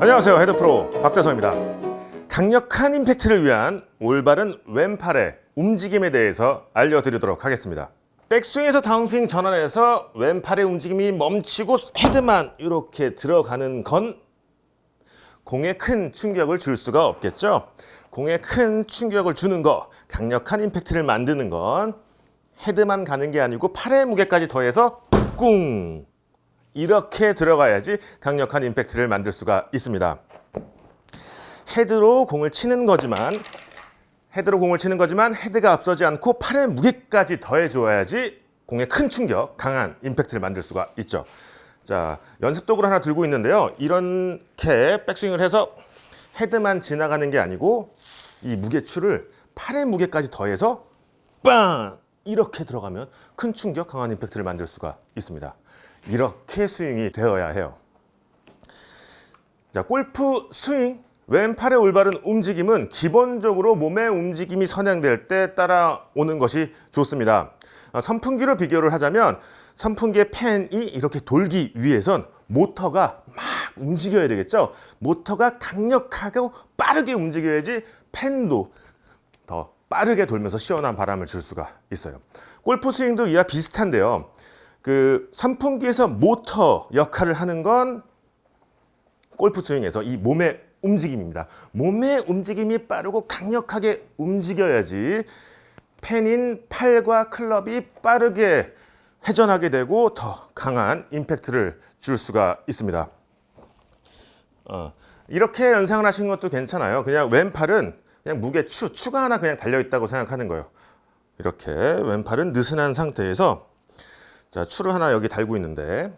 안녕하세요. 헤드프로 박대성입니다. 강력한 임팩트를 위한 올바른 왼팔의 움직임에 대해서 알려드리도록 하겠습니다. 백스윙에서 다운스윙 전환해서 왼팔의 움직임이 멈추고 헤드만 이렇게 들어가는 건 공에 큰 충격을 줄 수가 없겠죠? 공에 큰 충격을 주는 거 강력한 임팩트를 만드는 건 헤드만 가는 게 아니고 팔의 무게까지 더해서 꿍 이렇게 들어가야지 강력한 임팩트를 만들 수가 있습니다. 헤드로 공을 치는 거지만 헤드로 공을 치는 거지만 헤드가 앞서지 않고 팔의 무게까지 더해 주어야지 공에 큰 충격, 강한 임팩트를 만들 수가 있죠. 자, 연습 도구를 하나 들고 있는데요. 이렇게 백스윙을 해서 헤드만 지나가는 게 아니고 이 무게추를 팔의 무게까지 더해서 빵! 이렇게 들어가면 큰 충격, 강한 임팩트를 만들 수가 있습니다. 이렇게 스윙이 되어야 해요. 자, 골프 스윙. 왼팔의 올바른 움직임은 기본적으로 몸의 움직임이 선행될 때 따라오는 것이 좋습니다. 어, 선풍기로 비교를 하자면 선풍기의 팬이 이렇게 돌기 위해선 모터가 막 움직여야 되겠죠. 모터가 강력하고 빠르게 움직여야지 팬도 더 빠르게 돌면서 시원한 바람을 줄 수가 있어요. 골프 스윙도 이와 비슷한데요. 그 선풍기에서 모터 역할을 하는 건 골프 스윙에서 이 몸의 움직임입니다. 몸의 움직임이 빠르고 강력하게 움직여야지 팬인 팔과 클럽이 빠르게 회전하게 되고 더 강한 임팩트를 줄 수가 있습니다. 어, 이렇게 연상을 하시는 것도 괜찮아요. 그냥 왼팔은 그냥 무게 추, 추가 하나 그냥 달려 있다고 생각하는 거예요. 이렇게 왼팔은 느슨한 상태에서 자, 추를 하나 여기 달고 있는데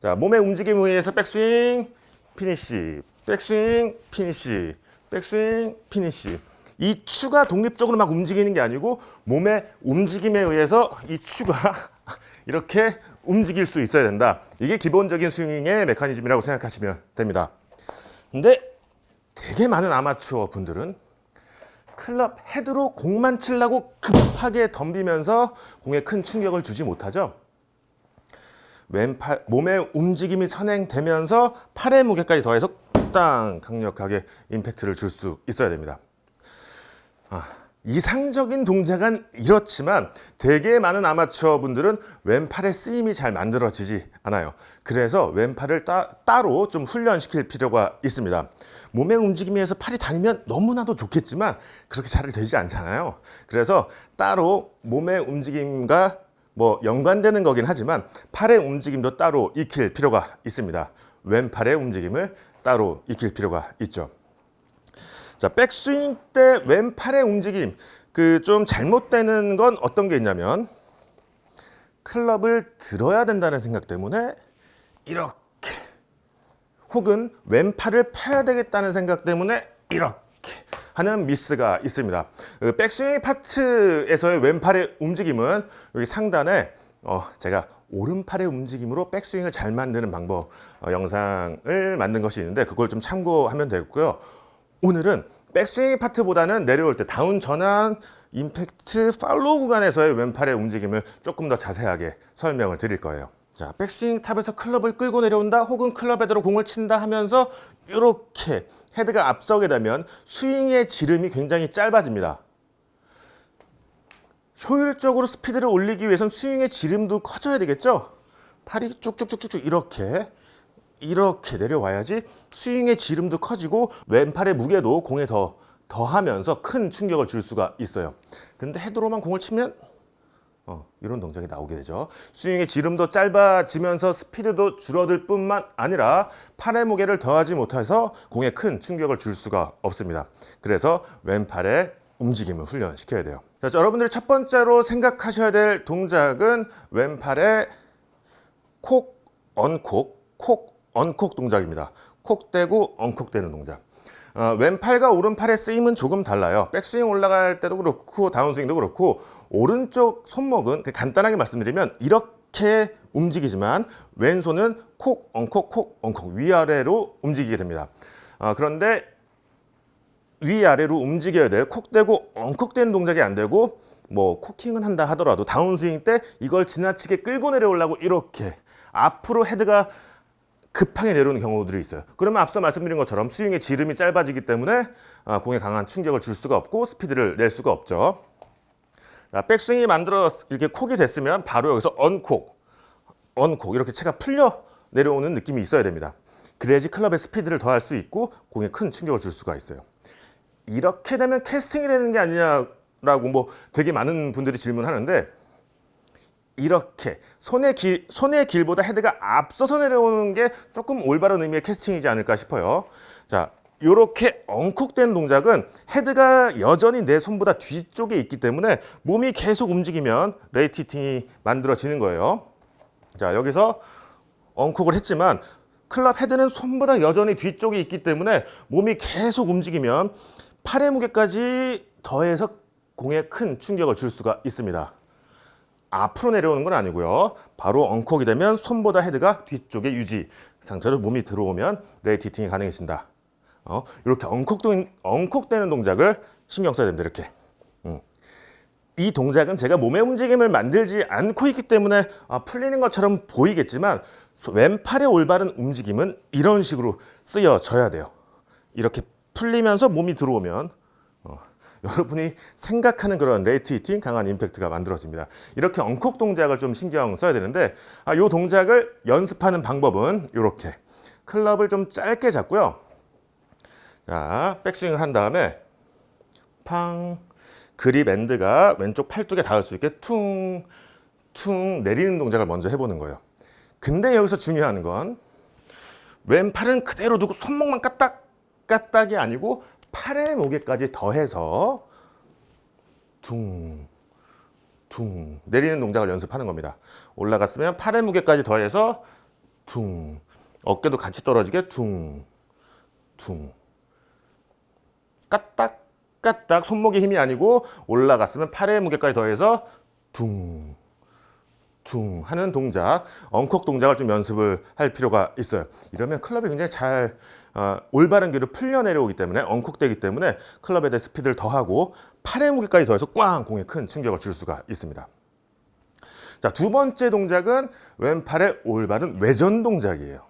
자, 몸의 움직임에 의해서 백스윙, 피니시, 백스윙, 피니시, 백스윙, 피니시. 이 추가 독립적으로 막 움직이는 게 아니고 몸의 움직임에 의해서 이 추가 이렇게 움직일 수 있어야 된다. 이게 기본적인 스윙의 메커니즘이라고 생각하시면 됩니다. 근데 되게 많은 아마추어 분들은 클럽 헤드로 공만 치려고 급하게 덤비면서 공에 큰 충격을 주지 못하죠. 왼팔 몸의 움직임이 선행되면서 팔의 무게까지 더해서 땅 강력하게 임팩트를 줄 수 있어야 됩니다. 아, 이상적인 동작은 이렇지만 되게 많은 아마추어 분들은 왼팔의 쓰임이 잘 만들어지지 않아요. 그래서 왼팔을 따, 따로 좀 훈련시킬 필요가 있습니다. 몸의 움직임에서 팔이 다니면 너무나도 좋겠지만 그렇게 잘 되지 않잖아요. 그래서 따로 몸의 움직임과 뭐 연관되는 거긴 하지만 팔의 움직임도 따로 익힐 필요가 있습니다. 왼팔의 움직임을 따로 익힐 필요가 있죠. 자, 백스윙 때 왼팔의 움직임 그 좀 잘못되는 건 어떤 게 있냐면 클럽을 들어야 된다는 생각 때문에 이렇게 혹은 왼팔을 펴야 되겠다는 생각 때문에 이렇게 하는 미스가 있습니다. 그 백스윙 파트에서의 왼팔의 움직임은 여기 상단에 어, 제가 오른팔의 움직임으로 백스윙을 잘 만드는 방법 어, 영상을 만든 것이 있는데 그걸 좀 참고하면 되고요. 오늘은 백스윙 파트보다는 내려올 때 다운 전환 임팩트 팔로우 구간에서의 왼팔의 움직임을 조금 더 자세하게 설명을 드릴 거예요. 자, 백스윙 탑에서 클럽을 끌고 내려온다 혹은 클럽 헤드로 공을 친다 하면서 이렇게 헤드가 앞서게 되면 스윙의 지름이 굉장히 짧아집니다. 효율적으로 스피드를 올리기 위해선 스윙의 지름도 커져야 되겠죠? 팔이 쭉쭉쭉쭉 이렇게 이렇게 내려와야지 스윙의 지름도 커지고 왼팔의 무게도 공에 더 더하면서 큰 충격을 줄 수가 있어요. 근데 헤드로만 공을 치면 어, 이런 동작이 나오게 되죠. 스윙의 지름도 짧아지면서 스피드도 줄어들 뿐만 아니라 팔의 무게를 더하지 못해서 공에 큰 충격을 줄 수가 없습니다. 그래서 왼팔의 움직임을 훈련시켜야 돼요. 자, 여러분들이 첫 번째로 생각하셔야 될 동작은 왼팔의 콕, 언콕, 콕, 언콕 동작입니다. 콕 대고 언콕 대는 동작. 어, 왼팔과 오른팔의 쓰임은 조금 달라요. 백스윙 올라갈 때도 그렇고 다운스윙도 그렇고 오른쪽 손목은 간단하게 말씀드리면 이렇게 움직이지만 왼손은 콕, 엉콕, 콕, 엉콕 위아래로 움직이게 됩니다. 어, 그런데 위아래로 움직여야 될 콕 대고 엉콕 대는 동작이 안 되고 뭐 코킹은 한다 하더라도 다운스윙 때 이걸 지나치게 끌고 내려오려고 이렇게 앞으로 헤드가 급하게 내려오는 경우들이 있어요. 그러면 앞서 말씀드린 것처럼 스윙의 지름이 짧아지기 때문에 아, 공에 강한 충격을 줄 수가 없고 스피드를 낼 수가 없죠. 자, 백스윙이 만들어 이렇게 콕이 됐으면 바로 여기서 언콕, 언콕 이렇게 채가 풀려 내려오는 느낌이 있어야 됩니다. 그래야지 클럽의 스피드를 더할 수 있고 공에 큰 충격을 줄 수가 있어요. 이렇게 되면 캐스팅이 되는 게 아니냐라고 뭐 되게 많은 분들이 질문하는데 이렇게 손의 길 손의 길보다 헤드가 앞서서 내려오는 게 조금 올바른 의미의 캐스팅이지 않을까 싶어요. 자, 이렇게 엉콕된 동작은 헤드가 여전히 내 손보다 뒤쪽에 있기 때문에 몸이 계속 움직이면 레이트 히팅이 만들어지는 거예요. 자, 여기서 엉콕을 했지만 클럽 헤드는 손보다 여전히 뒤쪽에 있기 때문에 몸이 계속 움직이면 팔의 무게까지 더해서 공에 큰 충격을 줄 수가 있습니다. 앞으로 내려오는 건 아니고요. 바로 엉콕이 되면 손보다 헤드가 뒤쪽에 유지. 그 상태로 몸이 들어오면 레이트 히팅이 가능해진다. 어, 이렇게 엉콕된, 엉콕되는 동작을 신경 써야 됩니다. 이렇게. 음. 이 동작은 제가 몸의 움직임을 만들지 않고 있기 때문에 아, 풀리는 것처럼 보이겠지만 소- 왼팔의 올바른 움직임은 이런 식으로 쓰여져야 돼요. 이렇게 풀리면서 몸이 들어오면 어, 여러분이 생각하는 그런 레이트 히팅 강한 임팩트가 만들어집니다. 이렇게 엉콕 동작을 좀 신경 써야 되는데 아, 이 동작을 연습하는 방법은 이렇게 클럽을 좀 짧게 잡고요. 자, 백스윙을 한 다음에 팡 그립 엔드가 왼쪽 팔뚝에 닿을 수 있게 퉁, 퉁 내리는 동작을 먼저 해보는 거예요. 근데 여기서 중요한 건 왼팔은 그대로 두고 손목만 까딱 까딱이 아니고 팔의 무게까지 더해서 퉁, 퉁 내리는 동작을 연습하는 겁니다. 올라갔으면 팔의 무게까지 더해서 퉁 어깨도 같이 떨어지게 퉁, 퉁 까딱 까딱 손목의 힘이 아니고 올라갔으면 팔의 무게까지 더해서 둥, 둥 하는 동작, 엉콕 동작을 좀 연습을 할 필요가 있어요. 이러면 클럽이 굉장히 잘 어, 올바른 길을 풀려 내려오기 때문에 엉콕되기 때문에 클럽에 대해 스피드를 더하고 팔의 무게까지 더해서 꽝 공에 큰 충격을 줄 수가 있습니다. 자, 두 번째 동작은 왼팔의 올바른 외전 동작이에요.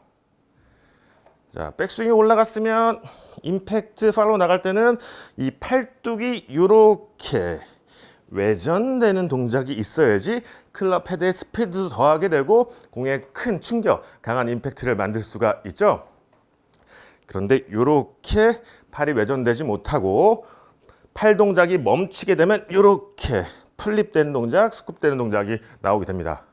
자, 백스윙이 올라갔으면 임팩트 팔로 나갈 때는 이 팔뚝이 이렇게 외전되는 동작이 있어야지 클럽 헤드의 스피드도 더하게 되고 공에 큰 충격, 강한 임팩트를 만들 수가 있죠. 그런데 이렇게 팔이 외전되지 못하고 팔 동작이 멈추게 되면 이렇게 플립된 동작, 스쿱되는 동작이 나오게 됩니다.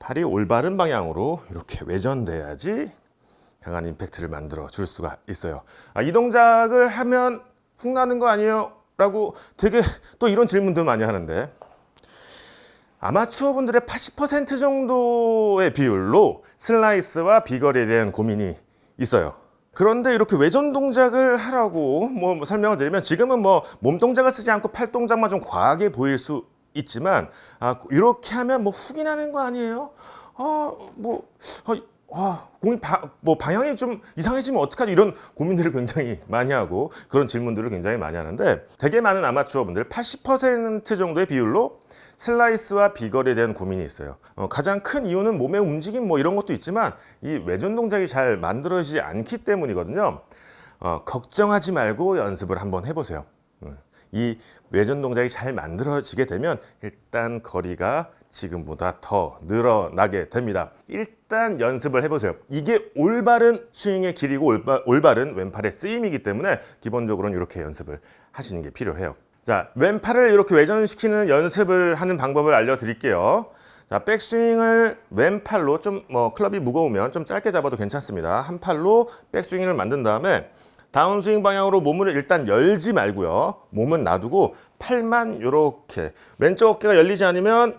팔이 올바른 방향으로 이렇게 외전돼야지 강한 임팩트를 만들어 줄 수가 있어요. 아, 이 동작을 하면 훅 나는 거 아니에요? 라고 되게 또 이런 질문들 많이 하는데 아마추어 분들의 80% 정도의 비율로 슬라이스와 비거리에 대한 고민이 있어요. 그런데 이렇게 외전 동작을 하라고 뭐 설명을 드리면 지금은 뭐 몸 동작을 쓰지 않고 팔 동작만 좀 과하게 보일 수 있지만 아 이렇게 하면 뭐 훅이 나는 거 아니에요? 아뭐 아, 와, 공이 바, 뭐 방향이 좀 이상해지면 어떡하지? 이런 고민들을 굉장히 많이 하고 그런 질문들을 굉장히 많이 하는데 되게 많은 아마추어 분들 80% 정도의 비율로 슬라이스와 비거리에 대한 고민이 있어요. 어, 가장 큰 이유는 몸의 움직임 뭐 이런 것도 있지만 이 외전 동작이 잘 만들어지지 않기 때문이거든요. 어, 걱정하지 말고 연습을 한번 해보세요. 음, 이 외전 동작이 잘 만들어지게 되면 일단 거리가 지금보다 더 늘어나게 됩니다. 일단 연습을 해보세요. 이게 올바른 스윙의 길이고 올바, 올바른 왼팔의 쓰임이기 때문에 기본적으로는 이렇게 연습을 하시는 게 필요해요. 자, 왼팔을 이렇게 외전시키는 연습을 하는 방법을 알려드릴게요. 자, 백스윙을 왼팔로 좀 뭐 클럽이 무거우면 좀 짧게 잡아도 괜찮습니다. 한 팔로 백스윙을 만든 다음에 다운스윙 방향으로 몸을 일단 열지 말고요. 몸은 놔두고 팔만 이렇게 왼쪽 어깨가 열리지 않으면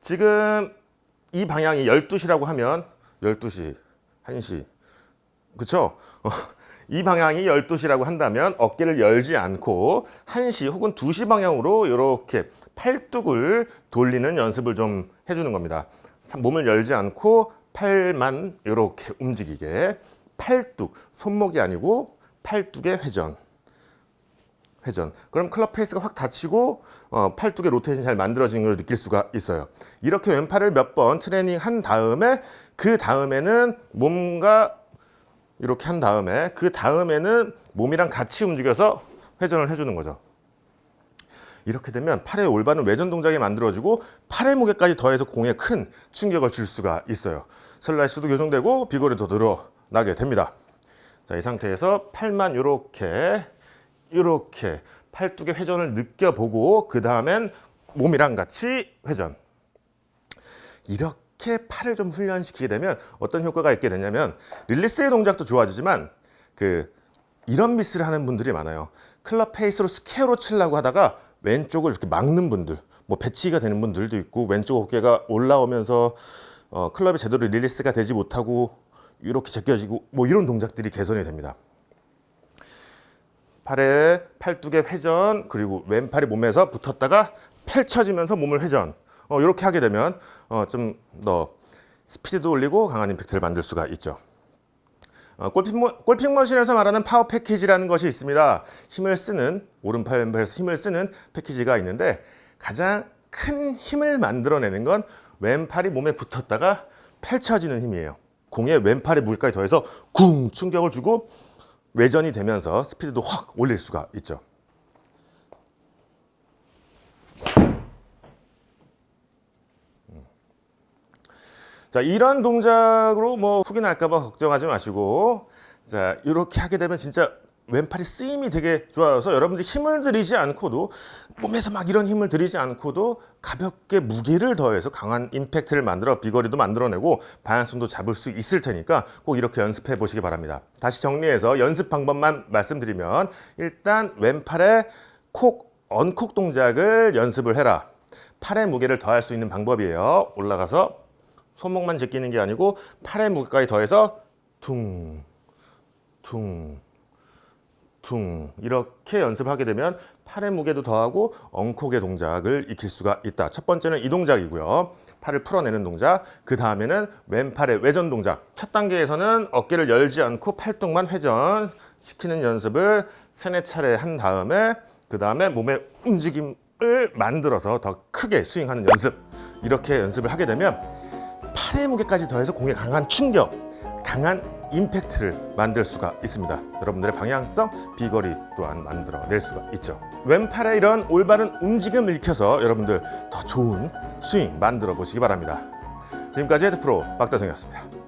지금 이 방향이 12시라고 하면 12시, 1시. 그쵸? 어, 이 방향이 12시라고 한다면 어깨를 열지 않고 1시 혹은 2시 방향으로 이렇게 팔뚝을 돌리는 연습을 좀 해주는 겁니다. 몸을 열지 않고 팔만 이렇게 움직이게 팔뚝, 손목이 아니고 팔뚝의 회전. 회전. 그럼 클럽 페이스가 확 닫히고 어, 팔뚝의 로테이션이 잘 만들어지는 걸 느낄 수가 있어요. 이렇게 왼팔을 몇 번 트레이닝 한 다음에 그 다음에는 몸과 이렇게 한 다음에 그 다음에는 몸이랑 같이 움직여서 회전을 해주는 거죠. 이렇게 되면 팔의 올바른 외전 동작이 만들어지고 팔의 무게까지 더해서 공에 큰 충격을 줄 수가 있어요. 슬라이스도 교정되고 비거리도 늘어나게 됩니다. 자, 이 상태에서 팔만 이렇게 이렇게 팔뚝의 회전을 느껴보고 그 다음엔 몸이랑 같이 회전. 이렇게 팔을 좀 훈련시키게 되면 어떤 효과가 있게 되냐면 릴리스의 동작도 좋아지지만 그 이런 미스를 하는 분들이 많아요. 클럽 페이스로 스퀘어로 치려고 하다가 왼쪽을 이렇게 막는 분들, 뭐 배치가 되는 분들도 있고 왼쪽 어깨가 올라오면서 어, 클럽이 제대로 릴리스가 되지 못하고 이렇게 제껴지고 뭐 이런 동작들이 개선이 됩니다. 팔의 팔뚝의 회전 그리고 왼팔이 몸에서 붙었다가 펼쳐지면서 몸을 회전 어, 이렇게 하게 되면 어, 좀 더 스피드도 올리고 강한 임팩트를 만들 수가 있죠. 어, 골핑, 머신에서 말하는 파워 패키지라는 것이 있습니다. 힘을 쓰는 오른팔 왼팔에서 힘을 쓰는 패키지가 있는데 가장 큰 힘을 만들어내는 건 왼팔이 몸에 붙었다가 펼쳐지는 힘이에요. 공에 왼팔의 무게까지 더해서 쿵 충격을 주고 외전이 되면서 스피드도 확 올릴 수가 있죠. 자, 이런 동작으로 뭐 훅이 날까봐 걱정하지 마시고, 자, 이렇게 하게 되면 진짜 왼팔이 쓰임이 되게 좋아서 여러분들이 힘을 들이지 않고도 몸에서 막 이런 힘을 들이지 않고도 가볍게 무게를 더해서 강한 임팩트를 만들어 비거리도 만들어내고 방향성도 잡을 수 있을 테니까 꼭 이렇게 연습해 보시기 바랍니다. 다시 정리해서 연습 방법만 말씀드리면 일단 왼팔에 콕 언콕 동작을 연습을 해라. 팔의 무게를 더할 수 있는 방법이에요. 올라가서 손목만 제끼는 게 아니고 팔의 무게까지 더해서 퉁, 퉁, 퉁 이렇게 연습하게 되면 팔의 무게도 더하고 엉콕의 동작을 익힐 수가 있다. 첫 번째는 이 동작이고요. 팔을 풀어내는 동작. 그 다음에는 왼팔의 외전 동작. 첫 단계에서는 어깨를 열지 않고 팔뚝만 회전 시키는 연습을 세네 차례 한 다음에 그 다음에 몸의 움직임을 만들어서 더 크게 스윙하는 연습. 이렇게 연습을 하게 되면 팔의 무게까지 더해서 공에 강한 충격, 강한 임팩트를 만들 수가 있습니다. 여러분들의 방향성, 비거리 또한 만들어낼 수가 있죠. 왼팔의 이런 올바른 움직임을 익혀서 여러분들 더 좋은 스윙 만들어 보시기 바랍니다. 지금까지 헤드프로 박다성이었습니다.